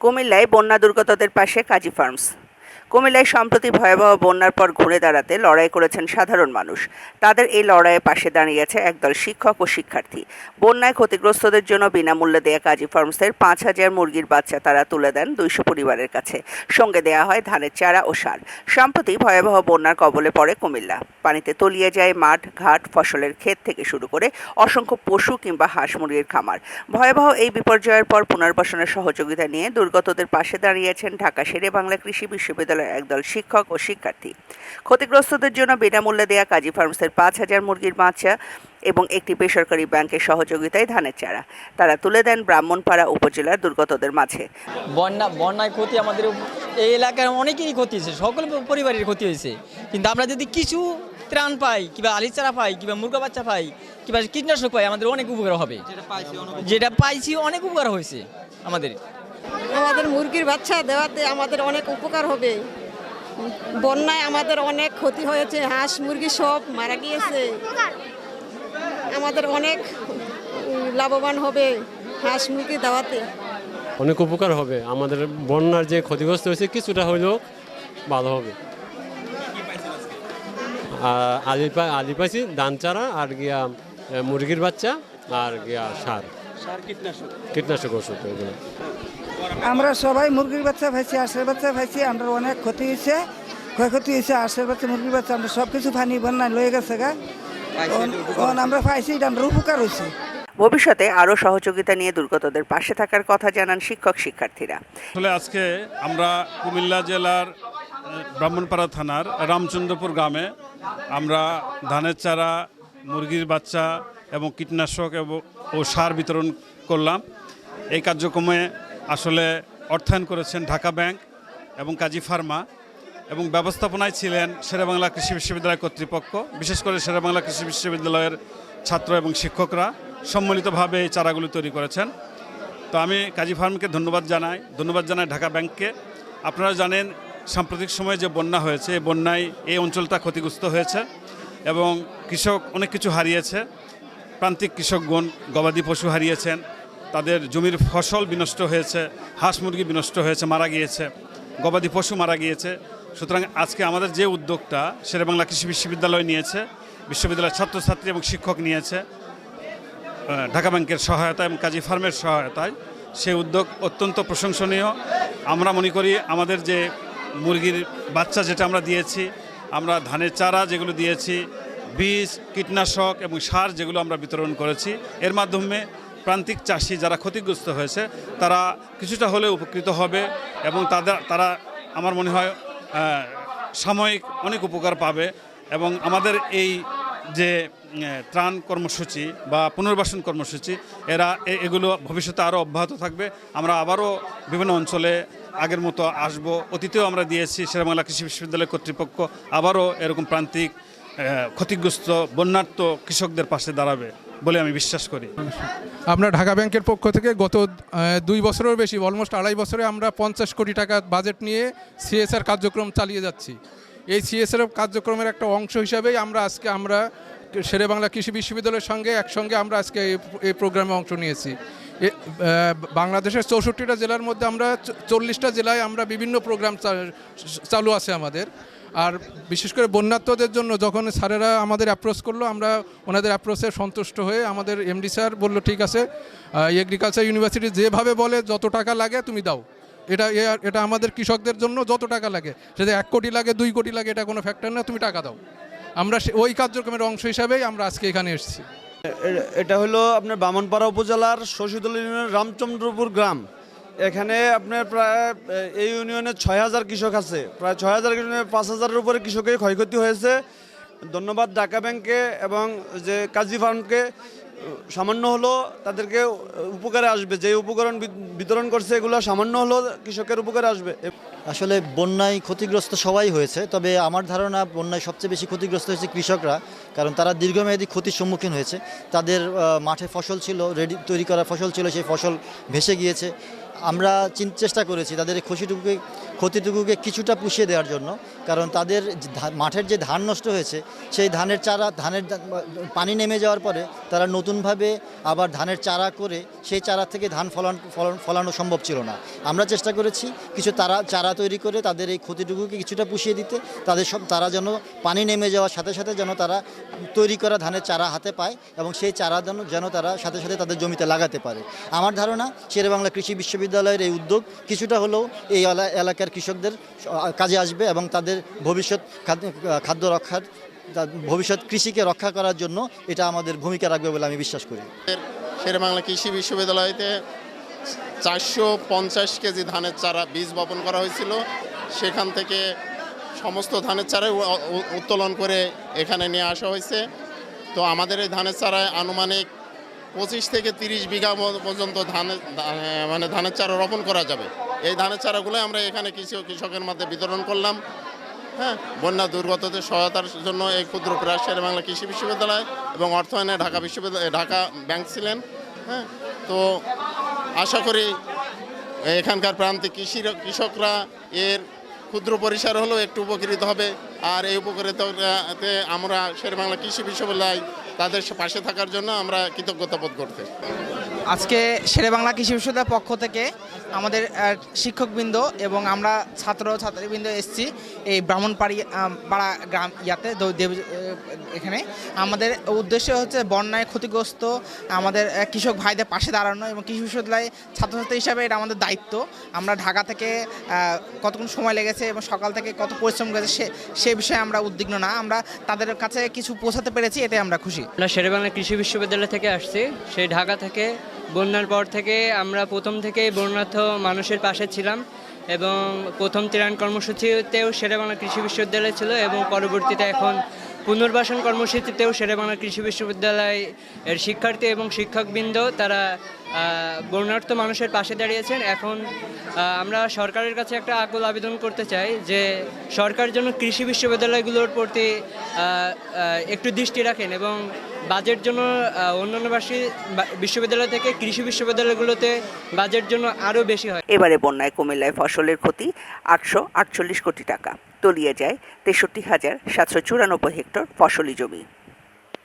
কুমিল্লায় বন্যা দুর্গতদের পাশে কাজী ফার্মস। কুমিল্লায় সম্প্রতি ভয়াবহ বন্যার পর ঘুরে দাঁড়াতে লড়াই করেছেন সাধারণ মানুষ। তাদের এই লড়াইয়ে পাশে দাঁড়িয়েছে একদল শিক্ষক ও শিক্ষার্থী। বন্যায় ক্ষতিগ্রস্তদের জন্য বিনামূল্যে দেয়া কাজী ফার্মসের পাঁচ হাজার মুরগির বাচ্চা তারা তুলে দেন দুইশো পরিবারের কাছে। সঙ্গে দেয়া হয় ধানের চারা ও সার। সম্প্রতি ভয়াবহ বন্যার কবলে পড়ে কুমিল্লা। পানিতে তলিয়ে যায় মাঠ, ঘাট, ফসলের ক্ষেত থেকে শুরু করে অসংখ্য পশু কিংবা হাঁস মুরগির খামার। ভয়াবহ এই বিপর্যয়ের পর পুনর্বাসনের সহযোগিতা নিয়ে দুর্গতদের পাশে দাঁড়িয়েছেন ঢাকা শেরে বাংলা কৃষি বিশ্ববিদ্যালয়ের একদল শিক্ষক ও শিক্ষার্থী। ক্ষতিগ্রস্তদের জন্য বিনামূল্যে দেয়া কাজী ফার্মসের পাঁচ হাজার মুরগির বাচ্চা এবং একটি বেসরকারি ব্যাংকের সহযোগিতায় ধানের চারা। তারা তুলে দেন ব্রাহ্মণপাড়া উপজেলার দুর্গতদের মাঝে। বন্যা বন্যায় ক্ষতি আমাদের এই এলাকার অনেকেরই ক্ষতি হয়েছে সকল পরিবারের ক্ষতি হয়েছে। কিন্তু আমরা যদি কিছু ত্রাণ পাই কিংবা আলি চারা পাই কিংবা মুরগা বাচ্চা পাই কিংবা কীটনাশক পাই আমাদের অনেক উপকার হবে। যেটা পাইছি অনেক উপকার হয়েছে আমাদের। আমাদের মুরগির বাচ্চা দেওয়াতে আমাদের অনেক উপকার হবে। বন্যায় আমাদের অনেক ক্ষতি হয়েছে হাঁস মুরগি সব মারা গিয়েছে। আমাদের অনেক লাভবান হবে হাঁস মুরগি দেওয়াতে। অনেক উপকার হবে। আমাদের বন্যার যে ক্ষতিগ্রস্ত হয়েছে কিছুটা হলেও ভালো হবে। আর আলি পা আলি পাইছি ধান চারা আর গিয়া মুরগির বাচ্চা আর গিয়া সার। কীটনাশক। ওষুধ এগুলো। আমরা সবাই মুরগির বাচ্চা পাইছি আশের বাচ্চা পাইছি আমরা অনেক ক্ষতি হয়েছে। ক্ষয়ক্ষতি হয়েছে আশের বাচ্চা মুরগির বাচ্চা আমরা সব কিছু পানি বন্যায় লয়ে গেছে গা। আমরা পাইছি এটা আমরা উপকার হয়েছে। ভবিষ্যতে আরও সহযোগিতা নিয়ে দুর্গতদের পাশে থাকার কথা জানান শিক্ষক শিক্ষার্থীরা। আসলে আজকে আমরা কুমিল্লা জেলার ব্রাহ্মণপাড়া থানার রামচন্দ্রপুর গ্রামে আমরা ধানের চারা মুরগির বাচ্চা এবং কীটনাশক এবং ও সার বিতরণ করলাম। এই কার্যক্রমে আসলে অর্থায়ন করেছেন ঢাকা ব্যাংক এবং কাজী ফার্মা। এবং ব্যবস্থাপনায় ছিলেন শেরেবাংলা কৃষি বিশ্ববিদ্যালয় কর্তৃপক্ষ, বিশেষ করে শেরেবাংলা কৃষি বিশ্ববিদ্যালয়ের ছাত্র এবং শিক্ষকরা সম্মিলিতভাবে এই চারাগুলি তৈরি করেছেন। তো আমি কাজী ফার্মকে ধন্যবাদ জানাই। ধন্যবাদ জানাই ঢাকা ব্যাংককে। আপনারা জানেন, সাম্প্রতিক সময়ে যে বন্যা হয়েছে, এই বন্যায় এই অঞ্চলটা ক্ষতিগ্রস্ত হয়েছে এবং কৃষক অনেক কিছু হারিয়েছে। প্রান্তিক কৃষকগণ, গবাদি পশু হারিয়েছেন, তাদের জমির ফসল বিনষ্ট হয়েছে, হাঁস মুরগি বিনষ্ট হয়েছে, মারা গিয়েছে, গবাদি পশু মারা গিয়েছে। সুতরাং আজকে আমাদের যে উদ্যোগটা শেরেবাংলা কৃষি বিশ্ববিদ্যালয় নিয়েছে, বিশ্ববিদ্যালয়ের ছাত্রছাত্রী এবং শিক্ষক নিয়েছে ঢাকা ব্যাংকের সহায়তা এবং কাজী ফার্মের সহায়তায়। সেই উদ্যোগ অত্যন্ত প্রশংসনীয়। আমরা মনে করি আমাদের যে মুরগির বাচ্চা যেটা আমরা দিয়েছি, আমরা ধানের চারা যেগুলো দিয়েছি, বীজ, কীটনাশক এবং সার যেগুলো আমরা বিতরণ করেছি, এর মাধ্যমে প্রান্তিক চাষি যারা ক্ষতিগ্রস্ত হয়েছে, তারা কিছুটা হলেও উপকৃত হবে এবং তাদের, তারা, আমার মনে হয় সাময়িক অনেক উপকার পাবে এবং আমাদের এই যে ত্রাণ কর্মসূচি বা পুনর্বাসন কর্মসূচি, এরা এগুলো ভবিষ্যতে আরও অব্যাহত থাকবে। আমরা আবারও বিভিন্ন অঞ্চলে আগের মতো আসব। অতীতেও আমরা দিয়েছি শেরবাংলা কৃষি বিশ্ববিদ্যালয় কর্তৃপক্ষ। আবারও এরকম প্রান্তিক ক্ষতিগ্রস্ত বন্যার্থ কৃষকদের পাশে দাঁড়াবে। বলে আমি বিশ্বাস করি। আমরা ঢাকা ব্যাংকের পক্ষ থেকে গত দুই বছরের বেশি অলমোস্ট আড়াই বছরে আমরা পঞ্চাশ কোটি টাকা বাজেট নিয়ে সিএসআর কার্যক্রম চালিয়ে যাচ্ছি। এই সিএসআর কার্যক্রমের একটা অংশ হিসাবেই আমরা আজকে আমরা শেরে বাংলা কৃষি বিশ্ববিদ্যালয়ের সঙ্গে, একসঙ্গে আমরা আজকে এই- প্রোগ্রামে অংশ নিয়েছি। বাংলাদেশের চৌষট্টিটা জেলার মধ্যে আমরা চল্লিশটা জেলায় আমরা বিভিন্ন প্রোগ্রাম চালু আছে আমাদের। আর বিশেষ করে বন্যাত্মদের জন্য যখন স্যারেরা আমাদের অ্যাপ্রোচ করল, আমরা ওনাদের অ্যাপ্রোচে সন্তুষ্ট হয়ে আমাদের এমডি স্যার বলল, ঠিক আছে এগ্রিকালচার ইউনিভার্সিটি যেভাবে বলে যত টাকা লাগে তুমি দাও। এটা এটা আমাদের কৃষকদের জন্য যত টাকা লাগে। সেটা এক কোটি লাগে, দুই কোটি লাগে, এটা কোনো ফ্যাক্টর না, তুমি টাকা দাও। আমরা ওই কার্যক্রমের অংশ হিসাবেই আমরা আজকে এখানে এসেছি। এটা হলো আপনার বামনপাড়া উপজেলার শশীদল রামচন্দ্রপুর গ্রাম। এখানে আপনার প্রায় এই ইউনিয়নে ছয় হাজার কৃষক আছে। প্রায় ছয় হাজার কৃষক পাঁচ হাজারের উপরে কৃষকের ক্ষয়ক্ষতি হয়েছে। ধন্যবাদ ঢাকা ব্যাংকে এবং যে কাজী ফার্মকে, সামান্য হলো তাদেরকে উপকারে আসবে। যে উপকরণ বিতরণ করছে এগুলো সামান্য হলো কৃষকের উপকারে আসবে। আসলে বন্যায় ক্ষতিগ্রস্ত সবাই হয়েছে, তবে আমার ধারণা বন্যায় সবচেয়ে বেশি ক্ষতিগ্রস্ত হয়েছে কৃষকরা, কারণ তারা দীর্ঘমেয়াদী ক্ষতির সম্মুখীন হয়েছে। তাদের মাঠে ফসল ছিল রেডি তৈরি করা ফসল ছিল, সেই ফসল ভেসে গিয়েছে। আমরা চেষ্টা করেছি তাদের খুশিটুকুকে, ক্ষতিটুকুকে কিছুটা পুষিয়ে দেওয়ার জন্য। কারণ তাদের মাঠের যে ধান নষ্ট হয়েছে, সেই ধানের চারা, ধানের পানি নেমে যাওয়ার পরে তারা নতুনভাবে আবার ধানের চারা করে সেই চারা থেকে ধান ফলান, ফলন, ফলানো সম্ভব ছিল না। আমরা চেষ্টা করেছি কিছু তারা, চারা তৈরি করে তাদের এই ক্ষতিটুকুকে কিছুটা পুষিয়ে দিতে। তাদের সব, তারা যেন পানি নেমে যাওয়ার সাথে সাথে যেন তারা তৈরি করা ধানের চারা হাতে পায় এবং সেই চারা যেন যেন তারা সাথে সাথে তাদের জমিতে লাগাতে পারে। আমার ধারণা শেরেবাংলা কৃষি বিশ্ববিদ্যালয়ের এই উদ্যোগ কিছুটা হলেও এই এলা- এলাকার কৃষকদের কাজে আসবে এবং তাদের ভবিষ্যৎ খাদ্য রক্ষার ভবিষ্যৎ কৃষিকে রক্ষা করার জন্য এটা আমাদের ভূমিকা রাখবে বলে আমি বিশ্বাস করি। শেরেবাংলা কৃষি বিশ্ববিদ্যালয়তে চারশো পঞ্চাশ কেজি ধানের চারা বীজ বপন করা হয়েছিল। সেখান থেকে সমস্ত ধানের চারা উ- উ- উত্তোলন করে এখানে নিয়ে আসা হয়েছে। তো আমাদের এই ধানের চারায় আনুমানিক পঁচিশ থেকে তিরিশ বিঘা পর্যন্ত ধানের ধা- মানে ধানের চারা রোপণ করা যাবে। এই ধানের চারাগুলো আমরা এখানে কৃষি কৃষকের মধ্যে বিতরণ করলাম। হ্যাঁ বন্যা দুর্গতদের সহায়তার জন্য এই ক্ষুদ্র প্রয়াস বাংলা কৃষি বিশ্ববিদ্যালয় এবং অর্থায়নে ঢাকা বিশ্ববিদ্যালয় ঢাকা ব্যাংক ছিলেন। হ্যাঁ তো আশা করি এখানকার প্রান্তিক কৃষি কৃষকরা এর ক্ষুদ্র পরিসর হলেও একটু উপকৃত হবে। আর এই উপকৃততে আমরা শেরবাংলা কৃষি বিশ্ববিদ্যালয় তাদের পাশে থাকার জন্য আমরা কৃতজ্ঞতা বোধ করতে। আজকে শেরেবাংলা কৃষি বিশ্ববিদ্যালয়ের পক্ষ থেকে আমাদের শিক্ষকবৃন্দ এবং আমরা ছাত্র ছাত্রীবৃন্দ এসেছি এই ব্রাহ্মণপাড়ি পাড়া গ্রাম ইয়াতে দেব এখানে। আমাদের উদ্দেশ্য হচ্ছে বন্যায় ক্ষতিগ্রস্ত আমাদের কৃষক ভাইদের পাশে দাঁড়ানো এবং কৃষি বিশ্ববিদ্যালয়ে ছাত্রছাত্রী হিসাবে এটা আমাদের দায়িত্ব। আমরা ঢাকা থেকে কতক্ষণ সময় লেগেছে এবং সকাল থেকে কত পরিশ্রম করেছে সে সে বিষয়ে আমরা উদ্বিগ্ন না। আমরা তাদের কাছে কিছু পৌঁছাতে পেরেছি, এতে আমরা খুশি। আমরা শেরেবাংলা কৃষি বিশ্ববিদ্যালয় থেকে আসছি। সেই ঢাকা থেকে বন্যার পর থেকে আমরা প্রথম থেকে বন্যার্থ মানুষের পাশে ছিলাম এবং প্রথম ত্রাণ কর্মসূচিতেও শেরেবাংলা কৃষি বিশ্ববিদ্যালয় ছিল এবং পরবর্তীতে এখন পুনর্বাসন কর্মসূচিতেও শেরেবাংলা কৃষি বিশ্ববিদ্যালয় এর শিক্ষার্থী এবং শিক্ষকবৃন্দ তারা বন্যার্থ মানুষের পাশে দাঁড়িয়েছেন। এখন আমরা সরকারের কাছে একটা আকুল আবেদন করতে চাই যে সরকার যেন কৃষি বিশ্ববিদ্যালয়গুলোর প্রতি একটু দৃষ্টি রাখেন এবং বাজেট জন্য অন্যান্য বিশ্ববিদ্যালয় থেকে কৃষি বিশ্ববিদ্যালয়গুলোতে বাজেট জন্য আরও বেশি হয়। এবারে বন্যায় কুমিল্লায় ফসলের ক্ষতি আটশো আটচল্লিশ কোটি টাকা। তলিয়ে যায় তেষট্টি হাজার সাতশো চুরানব্বই হেক্টর ফসলি জমি।